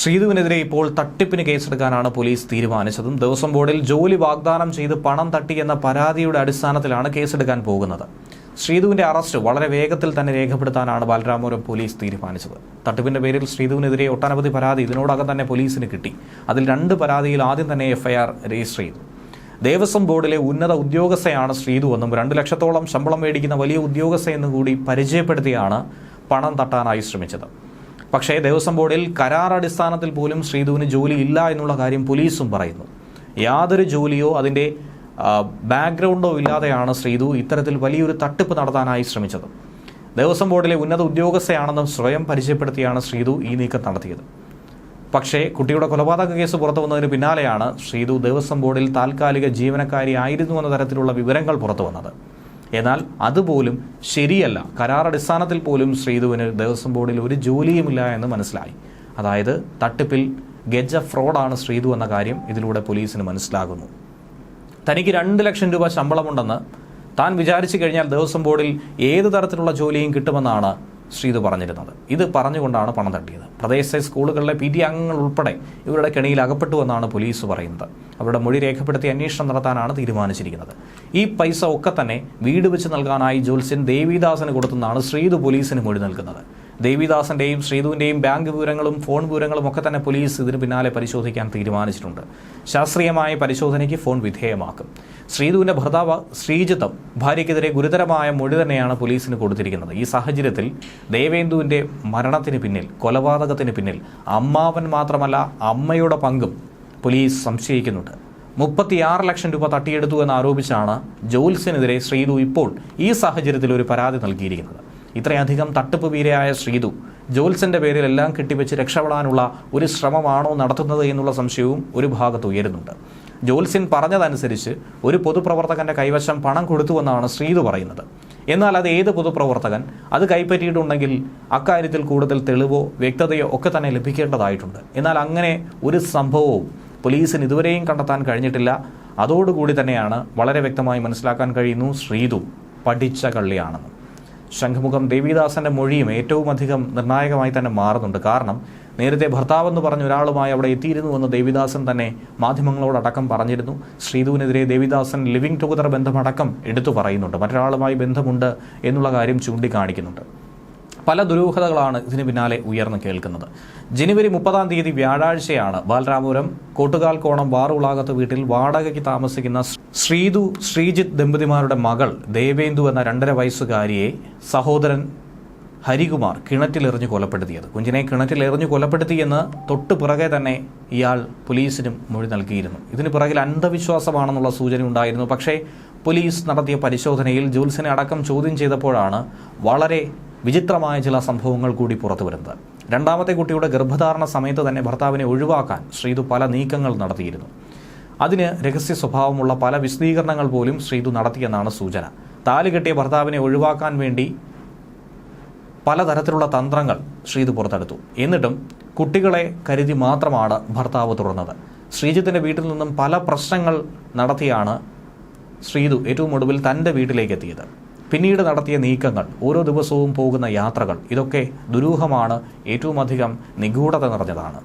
ശ്രീധുവിനെതിരെ ഇപ്പോൾ തട്ടിപ്പിന് കേസെടുക്കാനാണ് പോലീസ് തീരുമാനിച്ചതും ദേവസ്വം ബോർഡിൽ ജോലി വാഗ്ദാനം ചെയ്ത് പണം തട്ടി എന്ന പരാതിയുടെ അടിസ്ഥാനത്തിലാണ് കേസെടുക്കാൻ പോകുന്നത്. ശ്രീധുവിന്റെ അറസ്റ്റ് വളരെ വേഗത്തിൽ തന്നെ രേഖപ്പെടുത്താനാണ് ബാലരാമപുരം പോലീസ് തീരുമാനിച്ചത്. തട്ടിപ്പിന്റെ പേരിൽ ശ്രീധുവിനെതിരെ ഒട്ടനവധി പരാതി ഇതിനോടകം തന്നെ പോലീസിന് കിട്ടി. അതിൽ രണ്ട് പരാതിയിൽ ആദ്യം തന്നെ എഫ്ഐആർ രജിസ്റ്റർ ചെയ്തു. ദേവസ്വം ബോർഡിലെ ഉന്നത ഉദ്യോഗസ്ഥയാണ് ശ്രീധു എന്നും രണ്ട് ലക്ഷത്തോളം ശമ്പളം മേടിക്കുന്ന വലിയ ഉദ്യോഗസ്ഥയെന്നും കൂടി പരിചയപ്പെടുത്തിയാണ് പണം തട്ടാനായി ശ്രമിച്ചത്. പക്ഷേ ദേവസ്വം ബോർഡിൽ കരാർ അടിസ്ഥാനത്തിൽ പോലും ശ്രീധുവിന് ജോലി ഇല്ല എന്നുള്ള കാര്യം പോലീസും പറയുന്നു. യാതൊരു ജോലിയോ അതിന്റെ ബാക്ക്ഗ്രൗണ്ടോ ഇല്ലാതെയാണ് ശ്രീധു ഇത്തരത്തിൽ വലിയൊരു തട്ടിപ്പ് നടത്താനായി ശ്രമിച്ചത്. ദേവസ്വം ബോർഡിലെ ഉന്നത ഉദ്യോഗസ്ഥയാണെന്നും സ്വയം പരിചയപ്പെടുത്തിയാണ് ശ്രീധു ഈ നീക്കം നടത്തിയത്. പക്ഷേ കുട്ടിയുടെ കൊലപാതക കേസ് പുറത്തു വന്നതിന് പിന്നാലെയാണ് ശ്രീധു ദേവസ്വം ബോർഡിൽ താൽക്കാലിക ജീവനക്കാരി ആയിരുന്നു എന്ന തരത്തിലുള്ള വിവരങ്ങൾ പുറത്തു വന്നത്. എന്നാൽ അതുപോലും ശരിയല്ല. കരാർ അടിസ്ഥാനത്തിൽ പോലും ശ്രീധുവിന് ദേവസ്വം ബോർഡിൽ ഒരു ജോലിയുമില്ല എന്ന് മനസ്സിലായി. അതായത് തട്ടിപ്പിൽ ഗജ ഫ്രോഡാണ് ശ്രീധു എന്ന കാര്യം ഇതിലൂടെ പോലീസിന് മനസ്സിലാകുന്നു. തനിക്ക് രണ്ട് ലക്ഷം രൂപ ശമ്പളമുണ്ടെന്ന് താൻ വിചാരിച്ചു കഴിഞ്ഞാൽ ദേവസ്വം ബോർഡിൽ ഏത് തരത്തിലുള്ള ജോലിയും കിട്ടുമെന്നാണ് ശ്രീതു പറഞ്ഞിരുന്നത്. ഇത് പറഞ്ഞുകൊണ്ടാണ് പണം തട്ടിയത്. പ്രദേശത്തെ സ്കൂളുകളിലെ പി ടി അംഗങ്ങൾ ഉൾപ്പെടെ ഇവരുടെ കെണിയിൽ അകപ്പെട്ടുവെന്നാണ് പോലീസ് പറയുന്നത്. അവരുടെ മൊഴി രേഖപ്പെടുത്തി അന്വേഷണം നടത്താനാണ് തീരുമാനിച്ചിരിക്കുന്നത്. ഈ പൈസ ഒക്കെ തന്നെ വീട് വെച്ച് നൽകാനായി ജോത്സ്യൻ ദേവിദാസന് കൊടുത്തെന്നാണ് ശ്രീത് പോലീസിന് മൊഴി നൽകുന്നത്. ദേവിദാസന്റെയും ശ്രീധുവിന്റെയും ബാങ്ക് വിവരങ്ങളും ഫോൺ വിവരങ്ങളും ഒക്കെ തന്നെ പോലീസ് ഇതിന് പിന്നാലെ പരിശോധിക്കാൻ തീരുമാനിച്ചിട്ടുണ്ട്. ശാസ്ത്രീയമായ പരിശോധനയ്ക്ക് ഫോൺ വിധേയമാക്കും. ശ്രീധുവിന്റെ ഭർത്താവ് ശ്രീജിത്തും ഭാര്യയ്ക്കെതിരെ ഗുരുതരമായ മൊഴി തന്നെയാണ് പോലീസിന് കൊടുത്തിരിക്കുന്നത്. ഈ സാഹചര്യത്തിൽ ദേവേന്ദുവിന്റെ മരണത്തിന് പിന്നിൽ കൊലപാതകത്തിന് പിന്നിൽ അമ്മാവൻ മാത്രമല്ല അമ്മയുടെ പങ്കും പോലീസ് സംശയിക്കുന്നുണ്ട്. മുപ്പത്തിയാറ് ലക്ഷം രൂപ തട്ടിയെടുത്തു എന്ന് ആരോപിച്ചാണ് ജോൽസിനെതിരെ ശ്രീധു ഇപ്പോൾ ഈ സാഹചര്യത്തിൽ ഒരു പരാതി നൽകിയിരിക്കുന്നത്. ഇത്രയധികം തട്ടിപ്പ് വീരയായ ശ്രീതു ജോൽസന്റെ പേരിൽ എല്ലാം കെട്ടിവെച്ച് രക്ഷപ്പെടാനുള്ള ഒരു ശ്രമമാണോ നടത്തുന്നത് എന്നുള്ള സംശയവും ഒരു ഭാഗത്ത് ഉയരുന്നുണ്ട്. ജോൽസിൻ പറഞ്ഞതനുസരിച്ച് ഒരു പൊതുപ്രവർത്തകന്റെ കൈവശം പണം കൊടുത്തുവെന്നാണ് ശ്രീതു പറയുന്നത്. എന്നാൽ അത് ഏത് പൊതുപ്രവർത്തകൻ? അത് കൈപ്പറ്റിയിട്ടുണ്ടെങ്കിൽ അക്കാര്യത്തിൽ കൂടുതൽ തെളിവോ വ്യക്തതയോ ഒക്കെ തന്നെ ലഭിക്കേണ്ടതായിട്ടുണ്ട്. എന്നാൽ അങ്ങനെ ഒരു സംഭവവും പോലീസിന് ഇതുവരെയും കണ്ടെത്താൻ കഴിഞ്ഞിട്ടില്ല. അതോടുകൂടി തന്നെയാണ് വളരെ വ്യക്തമായി മനസ്സിലാക്കാൻ കഴിയുന്നു ശ്രീതു പഠിച്ച കള്ളിയാണെന്ന്. ശംഖുമുഖം ദേവിദാസന്റെ മൊഴിയും ഏറ്റവും അധികം നിർണായകമായി തന്നെ മാറുന്നുണ്ട്. കാരണം നേരത്തെ ഭർത്താവെന്ന് പറഞ്ഞ ഒരാളുമായി അവിടെ എത്തിയിരുന്നുവെന്ന് ദേവിദാസൻ തന്നെ മാധ്യമങ്ങളോടടക്കം പറഞ്ഞിരുന്നു. ശ്രീധുവിനെതിരെ ദേവിദാസൻ ലിവിംഗ് ടുഗദർ ബന്ധമടക്കം എടുത്തു പറയുന്നുണ്ട്. മറ്റൊരാളുമായി ബന്ധമുണ്ട് എന്നുള്ള കാര്യം ചൂണ്ടിക്കാണിക്കുന്നുണ്ട്. പല ദുരൂഹതകളാണ് ഇതിന് പിന്നാലെ ഉയർന്നു കേൾക്കുന്നത്. ജനുവരി മുപ്പതാം തീയതി വ്യാഴാഴ്ചയാണ് ബാലരാമപുരം കോട്ടുകാൽ കോണം വാറുളാകത്ത് വീട്ടിൽ വാടകയ്ക്ക് താമസിക്കുന്ന ശ്രീതു ശ്രീജിത്ത് ദമ്പതിമാരുടെ മകൾ ദേവേന്ദു എന്ന രണ്ടര വയസ്സുകാരിയെ സഹോദരൻ ഹരികുമാർ കിണറ്റിലെറിഞ്ഞ് കൊലപ്പെടുത്തിയത്. കുഞ്ഞിനെ കിണറ്റിലെറിഞ്ഞ് കൊലപ്പെടുത്തിയെന്ന് തൊട്ടു പിറകെ തന്നെ ഇയാൾ പോലീസിനും മൊഴി നൽകിയിരുന്നു. ഇതിന് പിറകിൽ അന്ധവിശ്വാസമാണെന്നുള്ള സൂചന ഉണ്ടായിരുന്നു. പക്ഷേ പോലീസ് നടത്തിയ പരിശോധനയിൽ ജോൽസിനെ അടക്കം ചോദ്യം ചെയ്തപ്പോഴാണ് വളരെ വിചിത്രമായ ചില സംഭവങ്ങൾ കൂടി പുറത്തു വരുന്നത്. രണ്ടാമത്തെ കുട്ടിയുടെ ഗർഭധാരണ സമയത്ത് തന്നെ ഭർത്താവിനെ ഒഴിവാക്കാൻ ശ്രീതു പല നീക്കങ്ങൾ നടത്തിയിരുന്നു. അതിന് രഹസ്യ സ്വഭാവമുള്ള പല വിശദീകരണങ്ങൾ പോലും ശ്രീതു നടത്തിയെന്നാണ് സൂചന. താലി കെട്ടിയ ഭർത്താവിനെ ഒഴിവാക്കാൻ വേണ്ടി പലതരത്തിലുള്ള തന്ത്രങ്ങൾ ശ്രീതു പുറത്തെടുത്തു. എന്നിട്ടും കുട്ടികളെ കരുതി മാത്രമാണ് ഭർത്താവ് തുടർന്നത്. ശ്രീജിത്തിന്റെ വീട്ടിൽ നിന്നും പല പ്രശ്നങ്ങൾ നടത്തിയാണ് ശ്രീതു ഏറ്റവും ഒടുവിൽ തന്റെ വീട്ടിലേക്ക് എത്തിയത്. പിന്നീട് നടത്തിയ നീക്കങ്ങൾ ഓരോ ദിവസവും പോകുന്ന യാത്രകൾ ഇതൊക്കെ ദുരൂഹമാണ് ഏറ്റവും അധികം നിഗൂഢത നിറഞ്ഞതാണ്.